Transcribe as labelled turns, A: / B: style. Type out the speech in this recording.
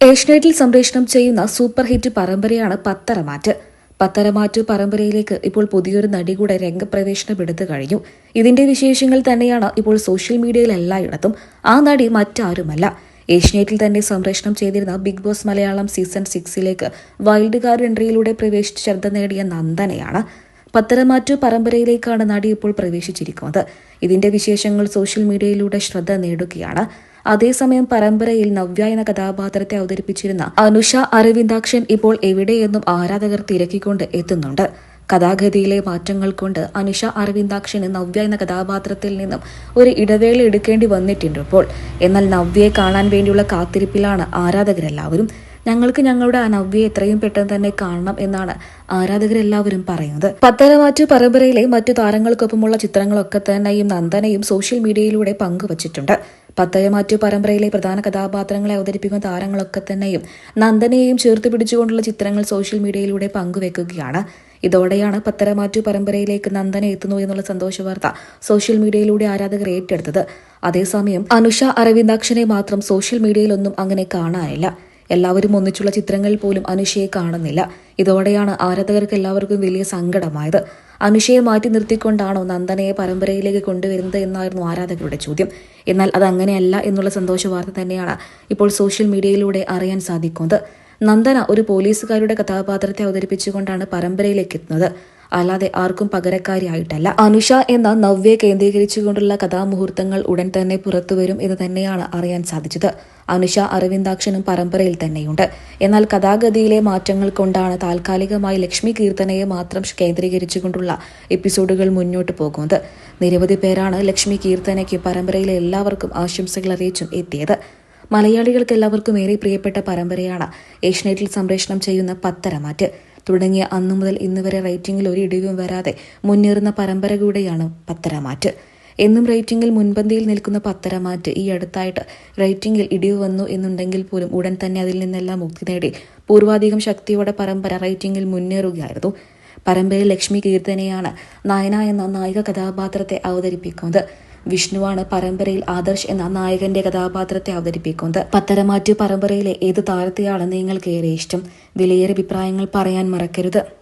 A: ഏഷ്യനെറ്റിൽ സംപ്രേഷണം ചെയ്യുന്ന super hit പരമ്പരയാണ് Patharamattu. Patharamattu പരമ്പരയിലേക്ക് ഇപ്പോൾ പുതിയൊരു നടി കൂടെ രംഗപ്രവേശനം എടുത്തു കഴിഞ്ഞു. ഇതിന്റെ വിശേഷങ്ങൾ തന്നെയാണ് ഇപ്പോൾ സോഷ്യൽ മീഡിയയിൽ എല്ലായിടത്തും. ആ നടി മറ്റാരുമല്ല. ഏഷ്യനെറ്റിൽ തന്നെ സംപ്രേഷണം ചെയ്തിരുന്ന ബിഗ് ബോസ് മലയാളം സീസൺ സിക്സിലേക്ക് വൈൽഡ് കാർഡ് എൻട്രിയിലൂടെ പ്രവേശിച്ച് ശ്രദ്ധ നേടിയ നന്ദനയാണ്. പത്തരമാറ്റു പരമ്പരയിലേക്കാണ് നടി ഇപ്പോൾ പ്രവേശിച്ചിരിക്കുന്നത്. ഇതിന്റെ വിശേഷങ്ങൾ സോഷ്യൽ മീഡിയയിലൂടെ ശ്രദ്ധ നേടുകയാണ്. അതേസമയം പരമ്പരയിൽ നവ്യ എന്ന കഥാപാത്രത്തെ അവതരിപ്പിച്ചിരുന്ന അനുഷ അരവിന്ദാക്ഷൻ ഇപ്പോൾ എവിടെയെന്നും ആരാധകർ തിരക്കിക്കൊണ്ട് എത്തുന്നുണ്ട്. കഥാഗതിയിലെ മാറ്റങ്ങൾ കൊണ്ട് അനുഷ അരവിന്ദാക്ഷന് നവ്യ എന്ന കഥാപാത്രത്തിൽ നിന്നും ഒരു ഇടവേള എടുക്കേണ്ടി വന്നിട്ടുണ്ട് ഇപ്പോൾ. എന്നാൽ നവ്യയെ കാണാൻ വേണ്ടിയുള്ള കാത്തിരിപ്പിലാണ് ആരാധകരെല്ലാവരും ഞങ്ങൾക്ക് ഞങ്ങളുടെ ആ എത്രയും പെട്ടെന്ന് തന്നെ കാണണം എന്നാണ് ആരാധകരെല്ലാവരും പറയുന്നത്. പത്തനമാറ്റു പരമ്പരയിലെ മറ്റു താരങ്ങൾക്കൊപ്പമുള്ള ചിത്രങ്ങളൊക്കെ തന്നെയും നന്ദനയും സോഷ്യൽ മീഡിയയിലൂടെ പങ്കുവച്ചിട്ടുണ്ട്. പത്തയമാറ്റു പരമ്പരയിലെ പ്രധാന കഥാപാത്രങ്ങളെ അവതരിപ്പിക്കുന്ന താരങ്ങളൊക്കെ തന്നെയും നന്ദനയെയും ചേർത്ത് പിടിച്ചുകൊണ്ടുള്ള ചിത്രങ്ങൾ സോഷ്യൽ മീഡിയയിലൂടെ പങ്കുവെക്കുകയാണ്. ഇതോടെയാണ് പത്തരമാറ്റു പരമ്പരയിലേക്ക് നന്ദന എത്തുന്നു എന്നുള്ള സന്തോഷ വാർത്ത സോഷ്യൽ മീഡിയയിലൂടെ ആരാധകർ ഏറ്റെടുത്തത്. അതേസമയം അനുഷ അരവിന്ദാക്ഷനെ മാത്രം സോഷ്യൽ മീഡിയയിലൊന്നും അങ്ങനെ കാണാനില്ല. എല്ലാവരും ഒന്നിച്ചുള്ള ചിത്രങ്ങൾ പോലും അനുഷയെ കാണുന്നില്ല. ഇതോടെയാണ് ആരാധകർക്ക് എല്ലാവർക്കും വലിയ സങ്കടമായത്. അനുഷയെ മാറ്റി നിർത്തിക്കൊണ്ടാണോ നന്ദനയെ പരമ്പരയിലേക്ക് കൊണ്ടുവരുന്നത് എന്നായിരുന്നു ആരാധകരുടെ ചോദ്യം. എന്നാൽ അത് അങ്ങനെയല്ല എന്നുള്ള സന്തോഷ വാർത്ത തന്നെയാണ് ഇപ്പോൾ സോഷ്യൽ മീഡിയയിലൂടെ അറിയാൻ സാധിക്കുന്നത്. നന്ദന ഒരു പോലീസുകാരുടെ കഥാപാത്രത്തെ അവതരിപ്പിച്ചുകൊണ്ടാണ് പരമ്പരയിലേക്ക് എത്തുന്നത്. അല്ലാതെ ആർക്കും പകരക്കാരിയായിട്ടല്ല. അനുഷ എന്ന നവ്യെ കേന്ദ്രീകരിച്ചുകൊണ്ടുള്ള കഥാമുഹൂർത്തങ്ങൾ ഉടൻ തന്നെ പുറത്തുവരും എന്ന് തന്നെയാണ് അറിയാൻ സാധിച്ചത്. അനുഷ അരവിന്ദാക്ഷനും പരമ്പരയിൽ തന്നെയുണ്ട്. എന്നാൽ കഥാഗതിയിലെ മാറ്റങ്ങൾ കൊണ്ടാണ് താൽക്കാലികമായി ലക്ഷ്മി കീർത്തനയെ മാത്രം കേന്ദ്രീകരിച്ചുകൊണ്ടുള്ള എപ്പിസോഡുകൾ മുന്നോട്ട് പോകുന്നത്. നിരവധി പേരാണ് ലക്ഷ്മി കീർത്തനയ്ക്ക് പരമ്പരയിലെ എല്ലാവർക്കും ആശംസകൾ അറിയിച്ചും എത്തിയത്. മലയാളികൾക്ക് എല്ലാവർക്കും ഏറെ പ്രിയപ്പെട്ട പരമ്പരയാണ് ഏഷ്യനെറ്റിൽ സംപ്രേഷണം ചെയ്യുന്ന പത്തരമാറ്റ്. തുടങ്ങിയ അന്നു മുതൽ ഇന്ന് വരെ റേറ്റിംഗിൽ ഒരു ഇടിവും വരാതെ മുന്നേറുന്ന പരമ്പര കൂടെയാണ് പത്തരമാറ്റ്. എന്നും റേറ്റിംഗിൽ മുൻപന്തിയിൽ നിൽക്കുന്ന പത്തരമാറ്റ് ഈ അടുത്തായിട്ട് റേറ്റിംഗിൽ ഇടിവ് വന്നു എന്നുണ്ടെങ്കിൽ പോലും ഉടൻ തന്നെ അതിൽ നിന്നെല്ലാം മുക്തി നേടി. പൂർവാധികം ശക്തിയോടെ പരമ്പര റേറ്റിംഗിൽ മുന്നേറുകയായിരുന്നു. പരമ്പരയിൽ ലക്ഷ്മി കീർത്തനെയാണ് നായന എന്ന നായിക കഥാപാത്രത്തെ അവതരിപ്പിക്കുന്നത്. വിഷ്ണുവാണ് പരമ്പരയിൽ ആദർശ് എന്ന നായകന്റെ കഥാപാത്രത്തെ അവതരിപ്പിക്കുന്നത്. പത്തരമാറ്റു പരമ്പരയിലെ ഏത് താരത്തെയാണ് നിങ്ങൾക്ക് ഏറെ ഇഷ്ടം? വിലയേറെ അഭിപ്രായങ്ങൾ പറയാൻ മറക്കരുത്.